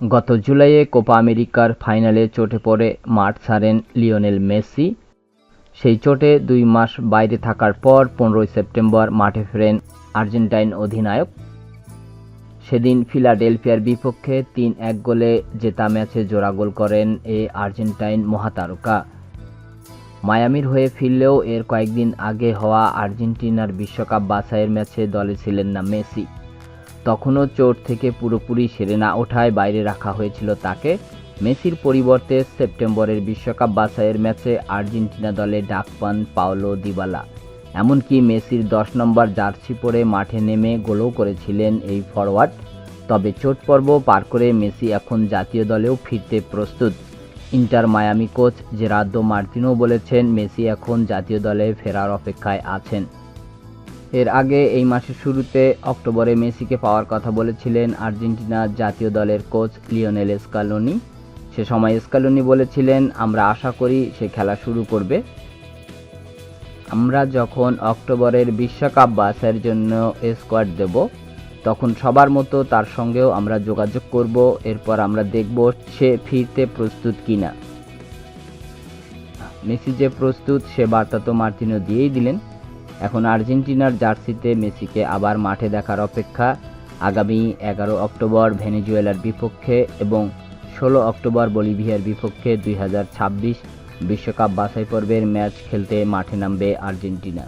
গত জুলাইয়ে কোপা আমেরিকার ফাইনালে চোটে পড়ে মাঠ ছাড়েন লিওনেল মেসি। সেই চোটে দুই মাস বাইরে থাকার পর পনেরোই সেপ্টেম্বর মাঠে ফেরেন আর্জেন্টাইন অধিনায়ক। সেদিন ফিলাডেলফিয়ার বিপক্ষে তিন এক গোলে জেতা ম্যাচে জোড়া গোল করেন এ আর্জেন্টাইন মহাতারকা। মায়ামির হয়ে ফিরলেও এর কয়েকদিন আগে হওয়া আর্জেন্টিনার বিশ্বকাপ বাছাইয়ের ম্যাচে দলে ছিলেন না মেসি। তখনও চোট থেকে পুরোপুরি সেরে না ওঠায় বাইরে রাখা হয়েছিল তাকে। মেসির পরিবর্তে সেপ্টেম্বরের বিশ্বকাপ বাছাইয়ের ম্যাচে আর্জেন্টিনা দলে ডাক পান পাওলো দিবালা। এমনকি মেসির দশ নম্বর জার্সি পরে মাঠে নেমে গোলও করেছিলেন এই ফরওয়ার্ড তবে চোট পর্ব পার করে মেসি এখন জাতীয় দলেও ফিরতে প্রস্তুত। Inter Miami coach Gerardo Martino বলেছেন, মেসি এখন জাতীয় দলে ফেরার অপেক্ষায় আছেন। এর আগে এই মাসের শুরুতে অক্টোবরে মেসিকে পাওয়ার কথা বলেছিলেন আর্জেন্টিনা জাতীয় দলের কোচ লিওনেল স্কালোনি। সে সময় স্কালোনি বলেছিলেন, আমরা আশা করি সে খেলা শুরু করবে। আমরা যখন অক্টোবরের বিশ্বকাপ বাসের জন্য স্কোয়াড দেব, তখন সবার মতো তার সঙ্গেও আমরা যোগাযোগ করব, এরপর আমরা দেখব সে ফিরতে প্রস্তুত কিনা। মেসি যে প্রস্তুত, সে বার্তা তো মার্টিনো দিয়েই দিলেন। এখন আর্জেন্টিনার জার্সিতে মেসিকে আবার মাঠে দেখার অপেক্ষা। আগামী এগারো অক্টোবর ভেনেজুয়েলার বিপক্ষে এবং ষোলো অক্টোবর বলিভিয়ার বিপক্ষে দুই বিশ্বকাপ বাছাই পর্বের ম্যাচ খেলতে মাঠে নামবে আর্জেন্টিনা।